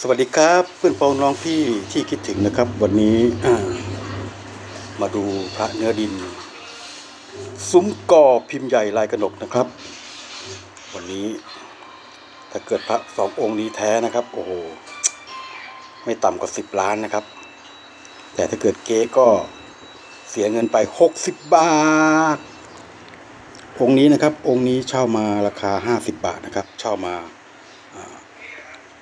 สวัสดีครับเพื่อนพ้องน้องพี่ที่คิดถึงนะครับ วันนี้มาดูพระเนื้อดิน ซุ้มก่อพิมพ์ใหญ่ลายกระหนกนะครับ วันนี้ถ้าเกิดพระสององค์นี้แท้นะครับ โอ้โหไม่ต่ำกว่าสิบล้านนะครับ แต่ถ้าเกิดเก๊ก็เสียเงินไปหกสิบบาท องค์นี้นะครับ องค์นี้เช่ามาราคาห้าสิบบาทนะครับ เช่ามา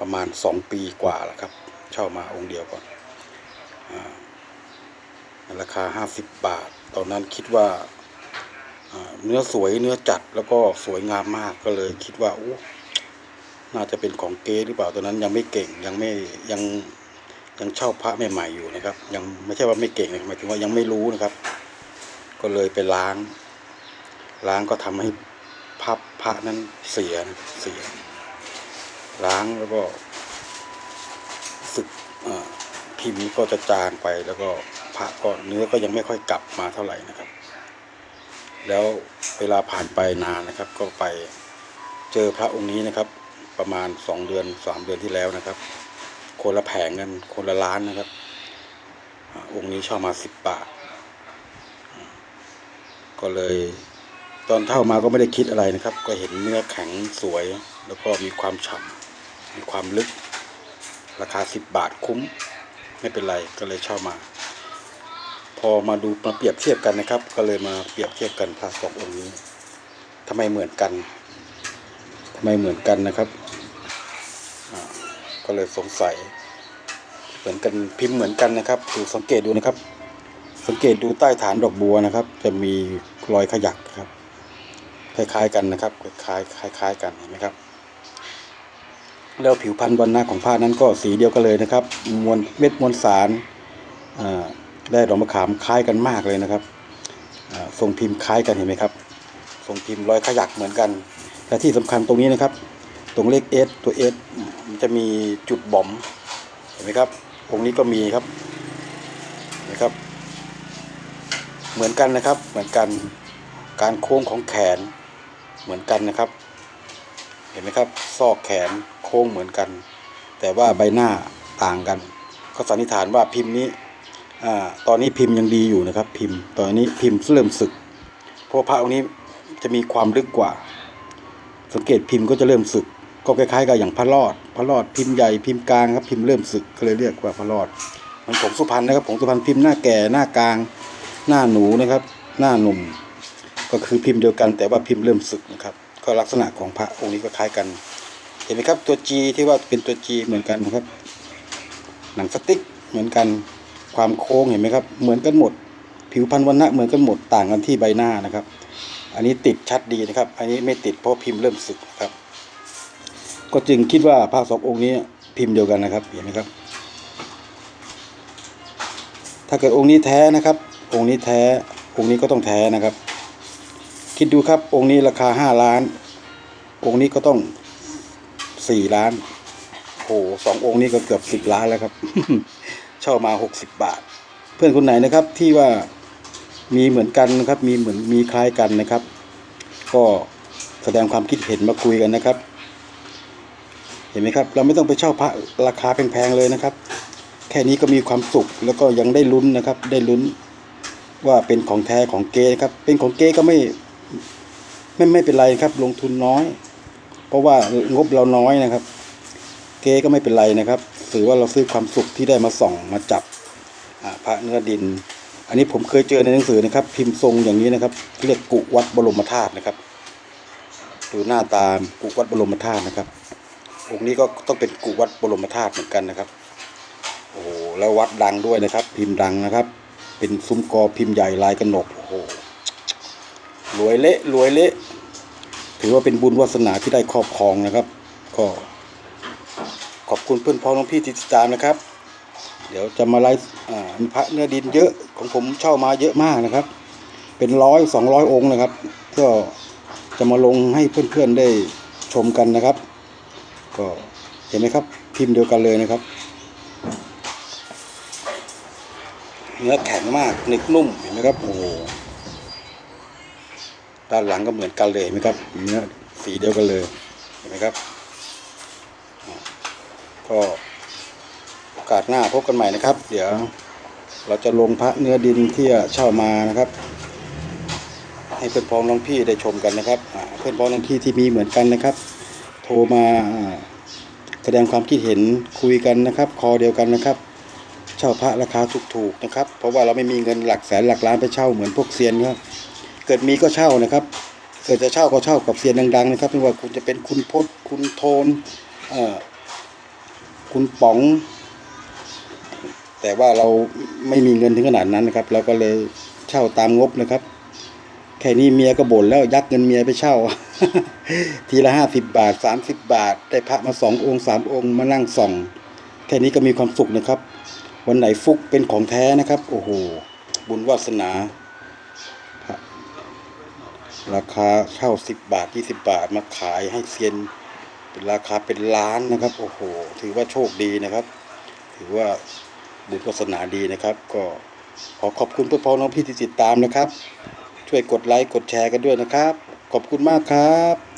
ประมาณสองปีกว่าแล้วครับ เช่ามาองค์เดียวก่อนอราคาห้าสิบบาท ตอนนั้นคิดว่าเนื้อสวยเนื้อจัดแล้วก็สวยงามมากก็เลยคิดว่าโอ้น่าจะเป็นของเก๊หรือเปล่าตอนนั้นยังไม่เก่งยังไม่ยังยังเช่าพระใหม่ๆอยู่นะครับ ยังไม่ใช่ว่าไม่เก่งนะหมายถึงว่ายังไม่รู้นะครับ ก็เลยไปล้าง ล้างก็ทำให้พับพระนั้นเสียนะเสีย ล้างแล้วก็สึกพิมพ์ก็จะจางไปแล้วก็พระก็เนื้อก็ยังไม่ค่อยกลับมาเท่าไหร่นะครับ แล้วเวลาผ่านไปนานนะครับ ก็ไปเจอพระองค์นี้นะครับ ประมาณสองเดือนสามเดือนที่แล้วนะครับ คนละแผงกันคนละล้านนะครับอองค์นี้ช่ามาสิบบาท ก็เลยตอนเท่ามาก็ไม่ได้คิดอะไรนะครับ ก็เห็นเนื้อแข็งสวย แล้วก็มีความฉ่ำ มีความลึก ราคาสิบบาทคุ้ม ไม่เป็นไรก็เลยเช่ามา พอมาดูมาเปรียบเทียบกันนะครับ ก็เลยมาเปรียบเทียบกันพระสององค์นี้ทำไมเหมือนกันทำไมเหมือนกันนะครับก็เลยสงสัย เหมือนกันพิมพ์เหมือนกันนะครับดูสังเกตดูนะครับ สังเกตดูใต้ฐานดอกบัวนะครับ จะมีรอยขยักครับ คล้ายๆกันนะครับ คล้ายๆคล้ายๆกันเห็นไหมครับ แล้วผิวพันธุ์วันหน้าของผ้านั้นก็สีเดียวกันเลยนะครับ มวลเม็ดมวลสารอ่าได้ดอกมะขามคล้ายกันมากเลยนะครับอ่าทรงพิมพ์คล้ายกันเห็นไหมครับทรงพิมพ์รอยขยักเหมือนกันและที่สำคัญตรงนี้นะครับ ตรงเลขเอสตัวเอสมันจะมีจุดบ่อมเห็นไหมครับองค์นี้ก็มีครับนไหมครับ เหมือนกันนะครับเหมือนกันการโค้งของแขนเหมือนกันนะครับ เห็นไหมครับ ซอกแขน ค้งเหมือนกัน แต่ว่าใบหน้าต่างกัน ก็สันนิษฐานว่าพิมพ์นี้อตอนนี้พิมพ์ยังดีอยู่นะครับ พิมพ์ตอนนี้พิมพ์เริ่มสึก เพราะพระองค์นี้จะมีความลึกกว่า สังเกตพิมพ์ก็จะเริ่มสึก ก็คล้ายๆกับอย่างพระรอด พระรอดพิมพ์ใหญ่พิมพ์กลางครับพิมพ์เริ่มสึกก็เลยเรียกว่าพระรอดมันผงสุพรรณนะครับผงสุพรรณพิมพ์หน้าแก่หน้ากลาง หน้าหนูนะครับ หน้าหนุ่ม ก็คือพิมพ์เดียวกัน แต่ว่าพิมพ์เริ่มสึกนะครับ ก็ลักษณะของพระองค์นี้ก็คล้ายกัน ห็นไหมครับตัวจีที่ว่าเป็นตัวจีเหมือนกันนะครับ หนังสติ๊กเหมือนกันความโค้งเห็นไหมครับ เหมือนกันหมด ผิวพรรณวันณะเหมือนกันหมดต่างกันที่ใบหน้านะครับ อันนี้ติดชัดดีนะครับ อันนี้ไม่ติดเพราะพิมพ์เริ่มสึกครับ ก็จึงคิดว่าพระสององค์นี้พิมพ์เดียวกันนะครับเห็นไหมครับ ถ้าเกิดองค์นี้แท้นะครับ องค์นี้แท้องค์นี้ก็ต้องแท้นะครับ คิดดูครับองค์นี้ราคาห้าล้าน องค์นี้ก็ต้อง สี่ล้านโอ้โหสององค์นี้ก็เกือบสิบล้านแล้วครับ เช่ามาหกสิบบาท เพื่อนคนไหนนะครับที่ว่ามีเหมือนกันนะครับ มีเหมือนมีคล้ายกันนะครับ ก็แสดงความคิดเห็นมาคุยกันนะครับ เห็นไหมครับ เราไม่ต้องไปเช่าพระราคาแพงๆเลยนะครับ แค่นี้ก็มีความสุขแล้วก็ยังได้ลุ้นนะครับ ได้ลุ้นว่าเป็นของแท้ของเก๊ครับ เป็นของเก๊ก็ไม่ไม่ไม่เป็นไรครับ ลงทุนน้อย เพราะว่างบเราน้อยนะครับ เก๊ก็ไม่เป็นไรนะครับถือว่าเราซื้อความสุขที่ได้มาส่องมาจับพระเนื้อดิน อันนี้ผมเคยเจอในหนังสือนะครับ พิมพ์ทรงอย่างนี้นะครับเรียกกุวัดบรมธาตุนะครับดูหน้าตามกุวัดบรมธาตุนะครับองค์นี้ก็ต้องเป็นกุวัดบรมธาตุเหมือนกันนะครับโอ้โหแล้ววัดดังด้วยนะครับ พิมพ์ดังนะครับ เป็นซุ้มกอพิมพ์ใหญ่ลายกระหนกโอ้โหรวยเละรวยเละ ถือว่าเป็นบุญวาสนาที่ได้ครอบครองนะครับ ก็ขอบคุณเพื่อนพ้องน้องพี่ที่ติดตามนะครับ เดี๋ยวจะมาไลฟ์มีพระเนื้อดินเยอะของผมเช่ามาเยอะมากนะครับ เป็นร้อยสองร้อยองค์นะครับ ก็จะมาลงให้เพื่อนๆได้ชมกันนะครับ ก็เห็นไหมครับ พิมพ์เดียวกันเลยนะครับ เนื้อแข็งมากหนึบนุ่มเห็นไหมครับโอ้ ด้านหลังก็เหมือนกันเลยเห็นไหมครับเนื้อสีเดียวกันเลยเห็นไหมครับ ก็อกาสหน้าพบกันใหม่นะครับ เดี๋ยวเราจะลงพระเนื้อดินที่เช่ามานะครับ ให้เพื่อนพ้องน้องพี่ได้ชมกันนะครับ เพื่อนพ้องน้องพี่ที่มีเหมือนกันนะครับ โทรมาแสดงความคิดเห็นคุยกันนะครับ คอเดียวกันนะครับ เช่าพระราคาถูกๆนะครับ เพราะว่าเราไม่มีเงินหลักแสนหลักล้านไปเช่าเหมือนพวกเซียนครับ กิดมีก็เช่านะครับ เกิดจะเช่าก็เช่ากับเซียนดังๆนะครับไม่ว่าคุณจะเป็นคุณพศคุณโทนคุณป๋อง แต่ว่าเราไม่มีเงินถึงขนาดนั้นนะครับเราก็เลยเช่าตามงบนะครับแค่นี้เมียก็บ่นแล้วยักเงินเมียไปเช่า ทีละห้าสิบบาทสามสิบบาท ได้พระมาสององค์สามองค์มานั่งส่อง แค่นี้ก็มีความสุขนะครับ วันไหนฟุกเป็นของแท้นะครับ โอ้โห บุญวาสนา ราคาเช่าสิบบาทยี่สิบาทมาขายให้เซียนเป็นราคาเป็นล้านนะครับ โอ้โห ถือว่าโชคดีนะครับ ถือว่าบุญวาสนาดีนะครับ ก็ขอขอบคุณเพื่อนพ้องน้องพี่ที่ติดตามนะครับ ช่วยกดไลค์กดแชร์กันด้วยนะครับ ขอบคุณมากครับ